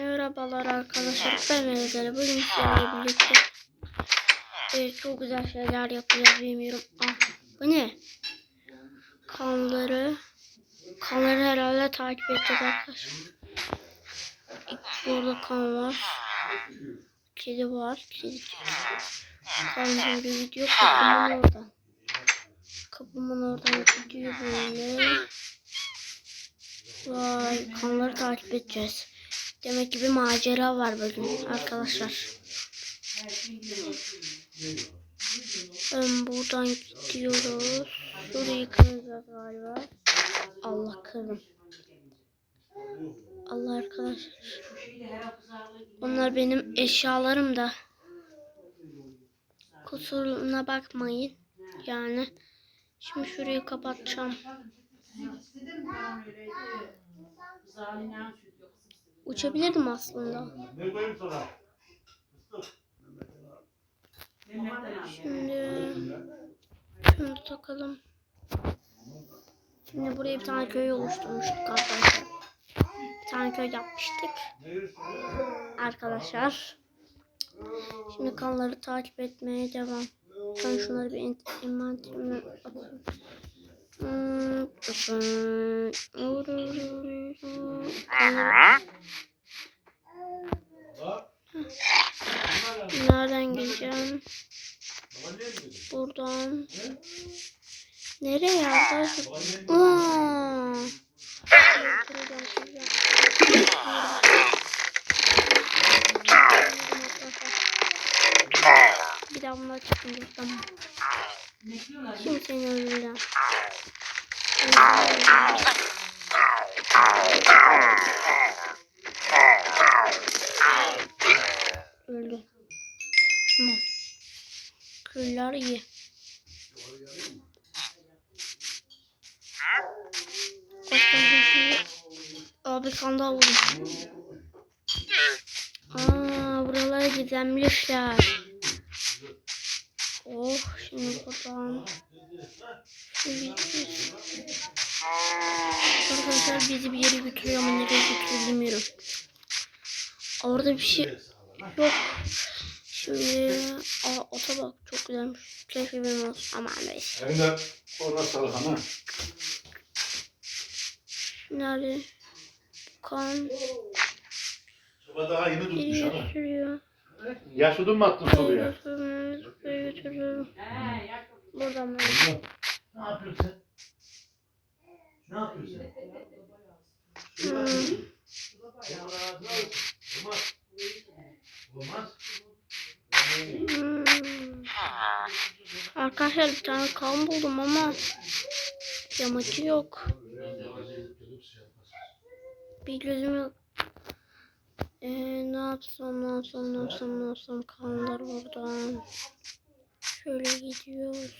Merhabalar arkadaşlar. Ben Ezel. Bugün sizlerle birlikte e, çok güzel şeyler yapacağız. Bilmiyorum. Ah, bu ne? Kanları kanları herhalde takip edeceğiz arkadaşlar. Burada kan var. Kedi var. Kedi. Kan böyle gidiyor kapımın oradan kapımın oradan gidiyor böyle Vay kanları takip edeceğiz. Demek ki bir macera var bugün arkadaşlar. Ben buradan gidiyoruz. Şurayı kıracağız galiba. Allah kırdım. Allah arkadaşlar. Onlar benim eşyalarım da. Kusuruna bakmayın. Yani. Şimdi şurayı kapatacağım. Uçabilirdim aslında. Şimdi şunu takalım. Şimdi buraya bir tane köy oluşturmuştuk arkadaşlar. Bir tane köy yapmıştık arkadaşlar. Şimdi kanları takip etmeye devam. Ben şunları bir envanterime atıyorum. Hmm, Nereden geleceğim? Buradan. Nereye arkadaşlar? Aa! Kıracağım, kıracağım. Bir daha bunlar çıkın buradan. Şimdi seni öldüreceğim. Öldü. Tamam. Kırlar iyi. Abi kan daha vurdum. Aa, buralara gizlenmişler. Oh, şimdi buradan. Gideceğiz. Arkadaşlar bizi bir yere götürüyor ama nereye götürüyor bilmiyorum. Orada bir şey yok. Şimdi aa, ota bak çok güzelmiş. Keşke benim olsun. Aman neyse. Evinde orada salgana. Nerede? Kan Soba daha yeni tutmuş ama. sürüyor. Yaşudun mu attın sobaya? Götürüyorum, götürüyorum. Buradan mı? Ne yapıyorsun sen? Hmm. Hmm. Arkadaşlar bir tane kan buldum ama yamacı yok. Bir gözüm yok. Ee, ne yapsam ne yapsam ne yapsam ne yapsam kanlar buradan. Şöyle gidiyoruz.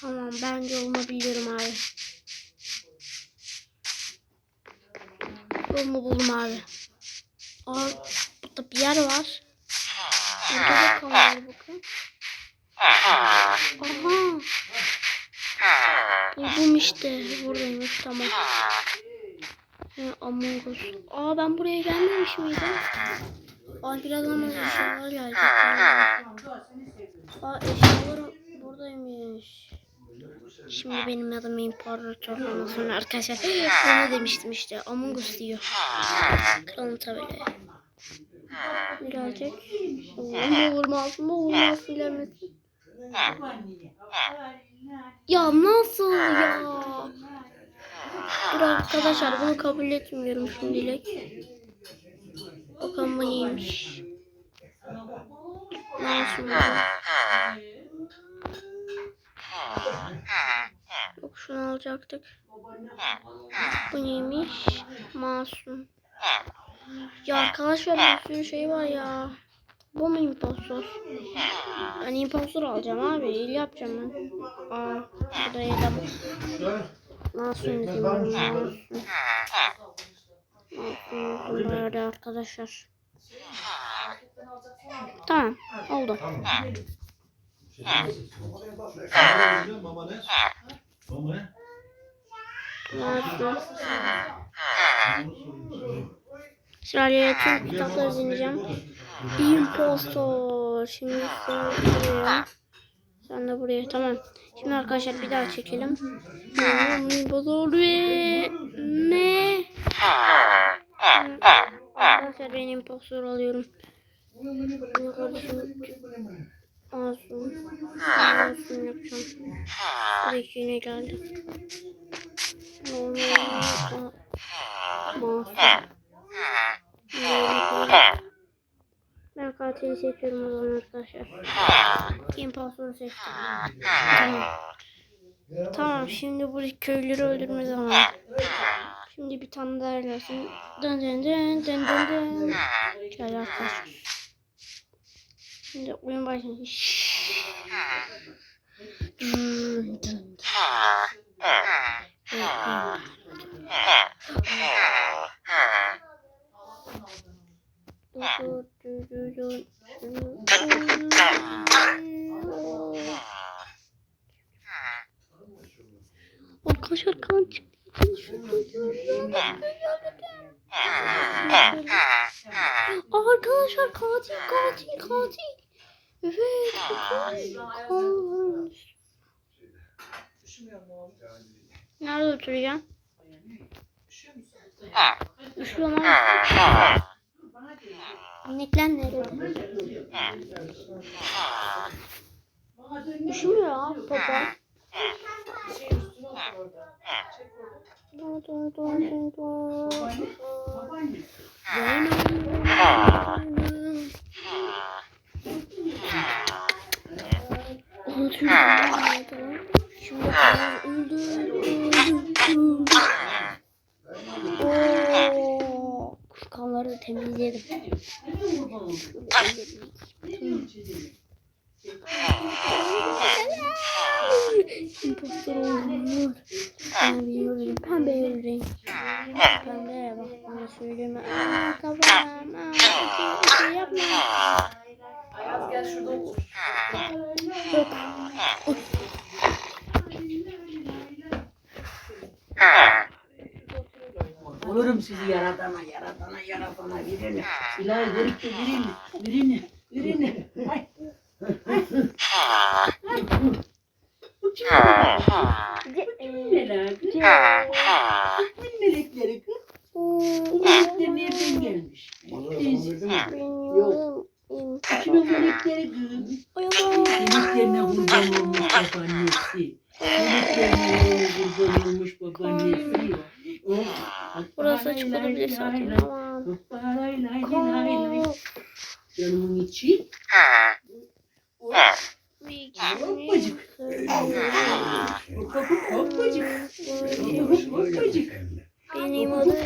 Tamam bence olabilirim abi. Yolumu buldum abi. Aa, burada bir yer var. Burada da kan var bakın. Aha. Buldum işte. Buradaymış tamam. He, Among Us. Aa ben buraya gelmemiş miydim? Aa biraz ama eşyalar gelecek. Aa eşyalar buradaymış. Şimdi benim adım İmparator ondan sonra arkadaşlar ben ne demiştim işte Among Us diyor. Kralın tabeli. Birazcık. Ama vurmaz mı vurmaz bilemedim. Ya nasıl ya? Dur arkadaşlar bunu kabul etmiyorum şimdilik. Bakalım bu neymiş. Masum. Yok şunu alacaktık. Bu neymiş? Masum. Ya arkadaşlar bir sürü şey var ya. Bu mu impostor? Ben impostor alacağım abi. İyi yapacağım ben. Aa, bu da yedem. Masum diyeyim. Masum. Masum böyle arkadaşlar. Tamam. Oldu. Mama ne? Mama ne? Sırayla tüm kitapları dinleyeceğim. Impostor. Şimdi buraya. Sen de buraya. Tamam. Şimdi arkadaşlar bir daha çekelim. Impostor ve ne? Arkadaşlar ben impostor alıyorum. Kardeşim Masum. Masum yapacağım. Buraya yine geldi. Normal. Masum. Ben katili seçiyorum o zaman arkadaşlar. Imposter'ı seçtim. Tamam. Tamam şimdi bu köylüleri öldürme zamanı. Şimdi bir tane daha gelsin. Dın dın dın dın dın dın. Şöyle arkadaşlar. Şimdi oyun başlayacak. Dın dın dın. Arkadaşlar kan çıktı. Arkadaşlar katil katil katil. Evet. katil. Kan. Nerede oturacağım? Üşüyor mu? İnekler nerede? Üşümüyor abi baba. Şimdi öldü, öldü. Oo, kanları da temizledim. İmpostor oldum. Pembe renk. Pembe bana söyleme. Aa kafam. Aa bir şey yapma. Ayaz gel şurada otur. Yok. Olurum sizi yaradana, yaradana, yaradana birini. İlahi verip de birini, birini, birini. Ay. Bu kim? Melek. Kimin melekleri kız? Bu melekler nereden gelmiş? Burası açık olabilir zaten. Lay. Canımın içi. Hoppacık. Hop hoppacık. Hop hoppacık. Benim adım.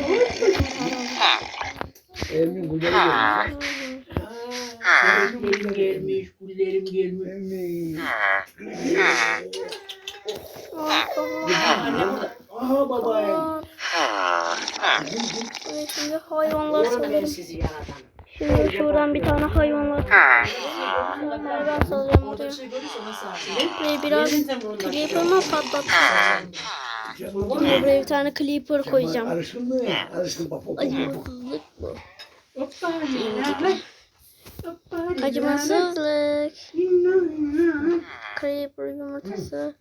Güzeli Güllerim gelmiş, güllerim gelmiş. gelmiş. Anne burada. Aha babayım. Evet, şimdi hayvanlar yaradan. Şimdi şuradan bir tane hayvanlar. Hayvan salacağım buraya. bir. Buraya biraz. Creeper'ımı patlatacağım. Şimdi buraya bir tane Creeper koyacağım. Acımasızlık bu. Acımasızlık. Creeper yumurtası.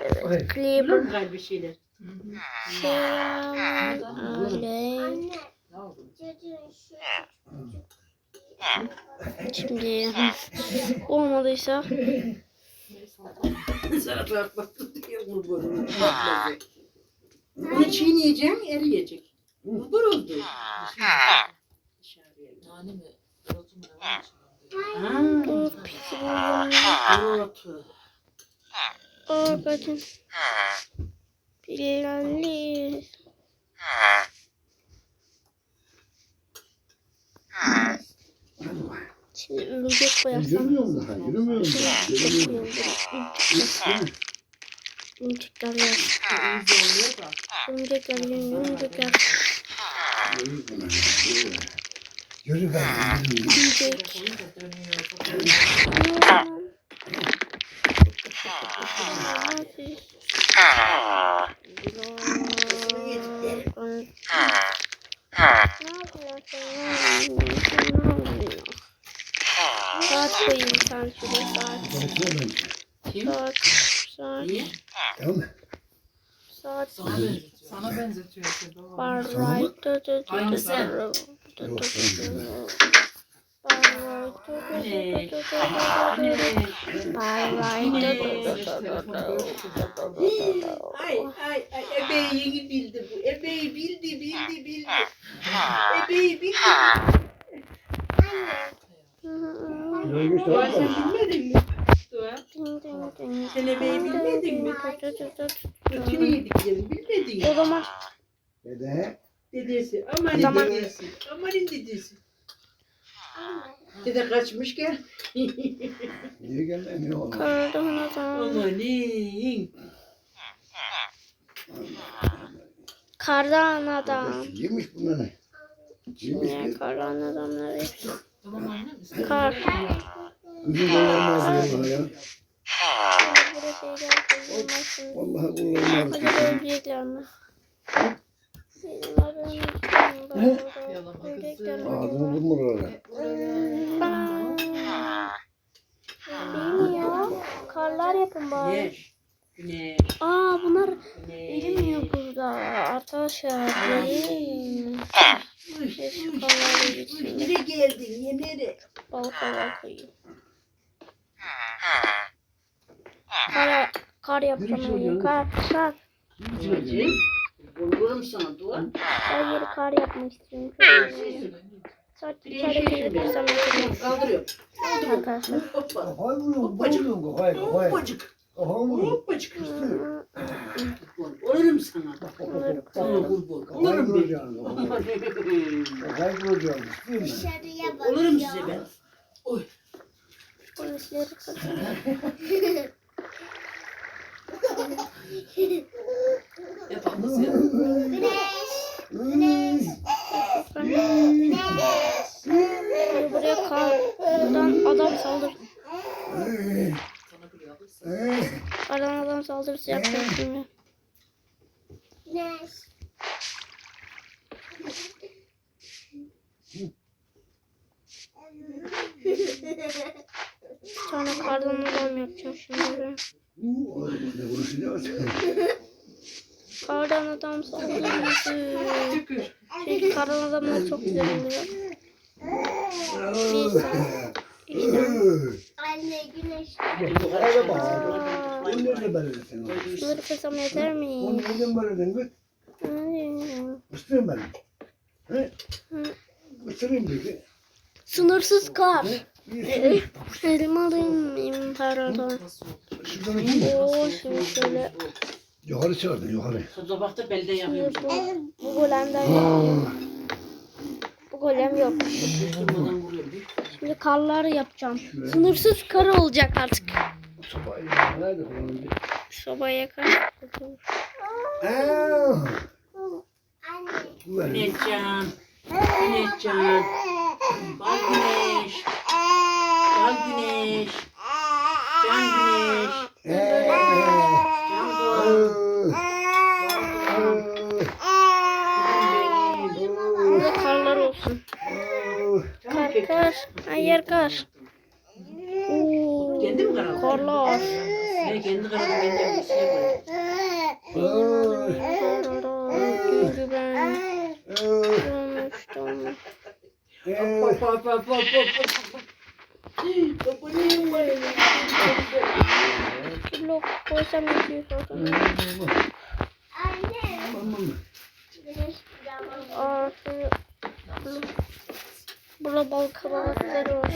Evet, Creeper. Kalbi şeyler? Selamünaleyküm. Şimdi olmadıysa. Bunu çiğneyeceksin, eriyecek. Kurban oldu. Nane mi? Dereotu mu? Ne var içinde? Ha, Bilalli. Şimdi örümcek koyarsam. Yürümüyorum daha. Yürümüyorum daha. Yürümüyorum. Örümcekler yer. İyi zorluyor da. Örümcekler yer. Örümcekler. Yürü ben. Örümcek. Koyun da dönüyor. Hadi. Ne yapıyorsun? Ne yapıyorsun? Saat koyayım sen şuraya saat. Kim? Saat. Saat. Niye? Tamam mı? Saat. Sana benzetiyor. Sana benzetiyor Tamam. right. Dı dı Ay ay ay ebeği bildi bu. Ebeği bildi bildi bildi. Ebeği bildi. Göster. Dua sen bilmedin mi? Sen ebeği bilmedin mi? Dı. Götünü yediklerini bilmedin O mi? zaman Dede. Dedesi. Amanın dedesi. Amanın dedesi. Dede kaçmış gel. Niye geldi? Ne oldu? kardan adam. Amanın. Kardan adam. Yemiş bunları. Yemiş Ne mi? kardan adamlar hepsi. Tamam annem. üstüne Kar. Kızı dolanmaz vallahi ya. Buraya şeyler şimdi. Vallahi kullanmaz. Acaba ölecekler mi? Yalama kızı. Ağzını durma oraya. Bilmiyor. Karlar yapın bari. Güneş. Aa bunlar Güneş. bilmiyor burada. Arkadaşlar geçin. Nereye geldin? Ya nereye? Balka balkayı. Kar, kar yapacağım. Kar, kar. Hacı. Bulurum sana dua. Hayır kar yapmak istiyorum. Sadece bir kere gelebilirsem yapacağım. Kaldırıyorum. Arkadaşlar. Hoppacık. Hoppacık. Sana. Ben. Size ben. Oy. Polisleri kar. Yapalım biz ya. Şimdi buraya kardan adam saldır. Kardan adam saldırısı yapacağım şimdi. Bir tane kardan adam yapacağım şimdi? Kardan adam saldırısı. Tükür. Çünkü kardan adamlar çok güzel oluyor. Bir sen. İşte. Anne güneş. Şunları kırsam yeter mi? Onu belirledin kız? Hadi. Isırayım ben. Isırayım peki. Sınırsız kar. İyi. Elmalıyım imparator. Şuradan kim? Oo şimdi şöyle. Yukarı çağırdın yukarı. Tabakta belde Şimdi yapıyorum. bu, golemden yapıyorum. Bu golem yok. Şimdi karlar yapacağım. Sınırsız kar olacak artık. sobayı nerede kullanıldı? Sobaya kar. Aa, Anne. bu benim. Güneşcan. Güneşcan. Bal güneş. Bal güneş. Can güneş. Ee, Can ee, doğan. ee, Burada karlar olsun. ee. Kar kar. Kar. Oo, Kendi mi karadın? Karlar. Ne kendi karadım ben de bir şey yaparım. Çünkü ben olmuştum. Hop hop var? Koysam. Anne. Aa. Burada bal kabakları var.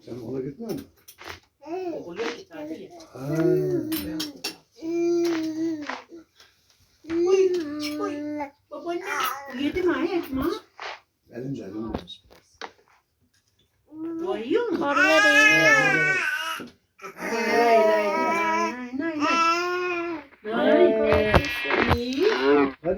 Sen ona gitmedin mi? Oluyor ki tatil. Ha. Baba ne? Yedi mi? Benim canım. Dua yiyor mu? Karlar eriyor.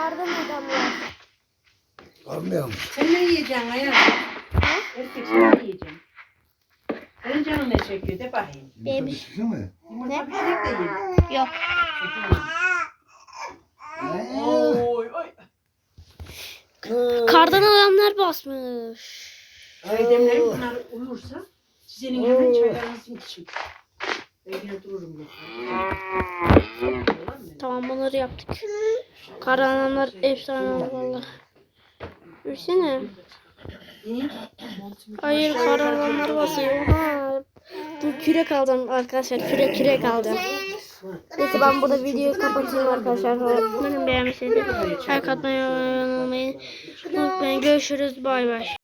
kardan adam var. Kalmıyorum. Sen ne yiyeceksin hayatım? Erkek sen ne yiyeceksin? Senin canın ne çekiyor de bakayım. Şu mu? Yumurta pişirip de yiyin. Yok. Oy oy. Kardan adamlar basmış. Aydemler bunlar uyursa senin hemen çaylarınızın için. Tamam bunları yaptık. Kardan adamlar efsane valla. Yürüsene. Hayır kardan adamlar basıyor. Ha. Dur kürek alacağım arkadaşlar. Kürek kürek alacağım. Neyse ben burada videoyu kapatayım arkadaşlar. Umarım beğenmişsinizdir. Like atmayı unutmayın. Unutmayın. Görüşürüz. Bay bay.